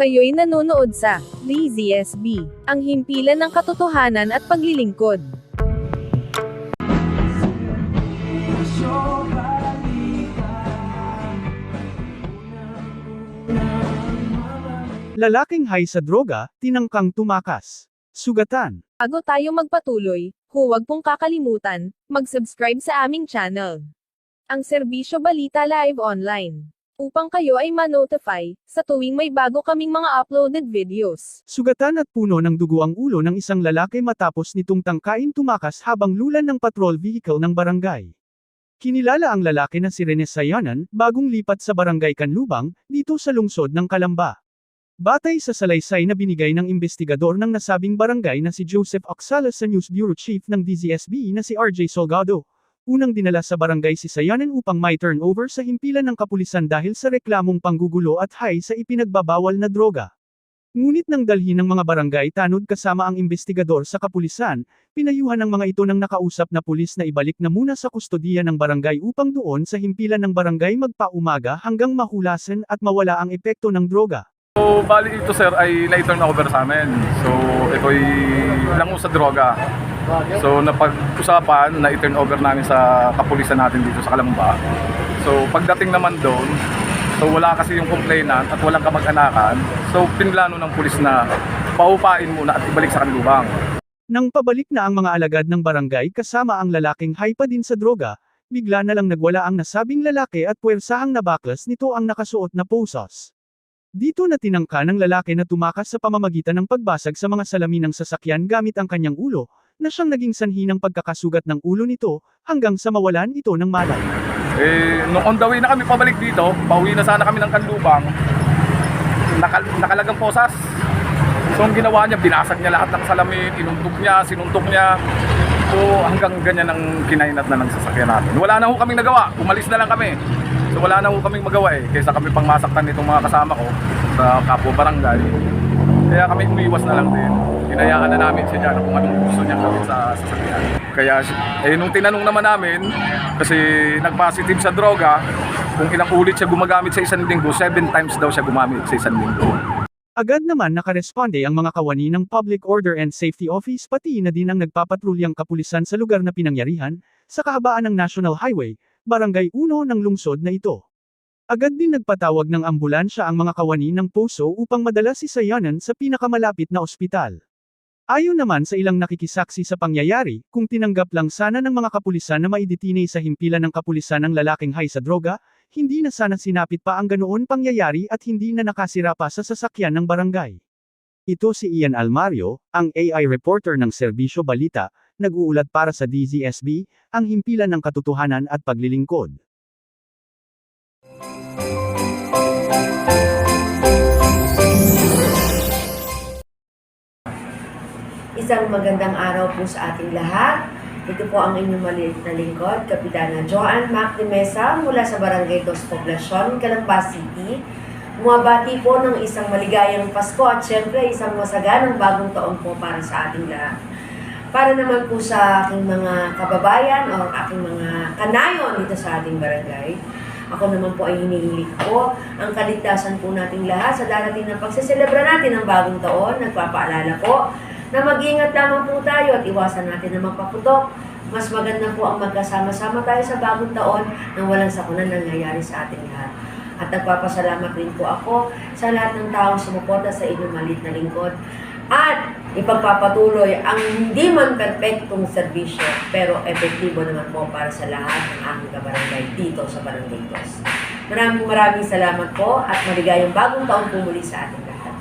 Kayo'y nanonood sa DZSB, ang himpilan ng katotohanan at paglilingkod. Lalaking high sa droga, tinangkang tumakas. Sugatan. Bago tayo magpatuloy, huwag pong kakalimutan, mag-subscribe sa aming channel. Ang Serbisyo Balita Live Online. Upang kayo ay ma-notify, sa tuwing may bago kaming mga uploaded videos. Sugatan at puno ng dugo ang ulo ng isang lalaki matapos nitong tangkain tumakas habang lulan ng patrol vehicle ng barangay. Kinilala ang lalaki na si Rene Sayanan, bagong lipat sa barangay Kanlubang, dito sa lungsod ng Kalamba. Batay sa salaysay na binigay ng investigador ng nasabing barangay na si Joseph Oxalas sa News Bureau Chief ng DZSB na si RJ Solgado. Unang dinala sa barangay si Sayanan upang may turnover sa himpilan ng kapulisan dahil sa reklamong panggugulo at high sa ipinagbabawal na droga. Ngunit nang dalhin ng mga barangay tanod kasama ang investigador sa kapulisan, pinayuhan ng mga ito ng nakausap na pulis na ibalik na muna sa kustodiya ng barangay upang doon sa himpilan ng barangay magpaumaga hanggang mahulasan at mawala ang epekto ng droga. So, bali ito sir ay na-turn over sa amin. So, ito'y lango sa droga. So, napag-usapan na i-turn over namin sa kapulisan natin dito sa Kalamba. So, pagdating naman doon, so wala kasi yung complainant at walang kamag-anakan. So, pinlano ng pulis na paupain muna at ibalik sa kanilubang. Nang pabalik na ang mga alagad ng barangay kasama ang lalaking high pa din sa droga, bigla na lang nagwala ang nasabing lalaki at puwersahang nabaklas nito ang nakasuot na posos. Dito na tinangka ng lalaki na tumakas sa pamamagitan ng pagbasag sa mga salamin ng sasakyan gamit ang kanyang ulo, na siyang naging sanhi ng pagkakasugat ng ulo nito, hanggang sa mawalan ito ng malay. Eh, nung on the way na kami pabalik dito, pauwi na sana kami ng kanlubang, nakal nakalagang posas. So, ang ginawa niya, binasag niya lahat ng salamin, inuntok niya, sinuntok niya. So, hanggang ganyan ang kinainat na ng sasakyan natin. Wala na ho kaming nagawa, umalis na lang kami. So, wala na ho kaming magawa eh, kaysa kami pang masaktan nitong mga kasama ko sa kapwa barangay. Kaya kami umiwas na lang din. Hinayaan na namin siya dyan kung anong gusto niya gawin sa sasakyan. Kaya, eh, nung tinanong naman namin, kasi nag-positive sa droga, kung ilang ulit siya gumagamit sa isang linggo, seven times daw siya gumamit sa isang linggo. Agad naman nakaresponde ang mga kawani ng Public Order and Safety Office pati na din ang nagpapatrulyang kapulisan sa lugar na pinangyarihan, sa kahabaan ng National Highway, Barangay 1 ng lungsod na ito. Agad din nagpatawag ng ambulansya ang mga kawani ng Poso upang madala si Sayanan sa pinakamalapit na ospital. Ayon naman sa ilang nakikisaksi sa pangyayari, kung tinanggap lang sana ng mga kapulisan na maidetine sa himpilan ng kapulisan ng lalaking high sa droga, hindi na sana sinapit pa ang ganoon pangyayari at hindi na nakasira pa sa sasakyan ng barangay. Ito si Ian Almario, ang AI reporter ng Serbisyo Balita, nag-uulat para sa DZSB, ang himpilan ng katotohanan at paglilingkod. Isang magandang araw po sa ating lahat. Ito po ang inyong maliit na lingkod, Kapitana Joanne Mac de Mesa mula sa Barangay Dos Poblacion, Calamba City. Bumabati po ng isang maligayang Pasko at syempre isang masaganang bagong taon po para sa ating lahat. Para naman po sa aking mga kababayan o aking mga kanayon dito sa ating barangay, ako naman po ay hinihilig ko ang kaligtasan po nating lahat sa darating na pagseselebra natin ng bagong taon. Nagpapaalala po na mag-ingat lamang po tayo at iwasan natin na magpaputok. Mas maganda po ang magkasama-sama tayo sa bagong taon nang walang sakunan nangyayari sa ating lahat. At nagpapasalamat rin po ako sa lahat ng taong sumuporta sa inyong malit na lingkod. At ipagpapatuloy ang hindi man perfectong serbisyo pero epektibo naman po para sa lahat ng aming kabarangay dito sa Barangay Dos. Maraming maraming salamat po at maligayang bagong taon po muli sa ating lahat.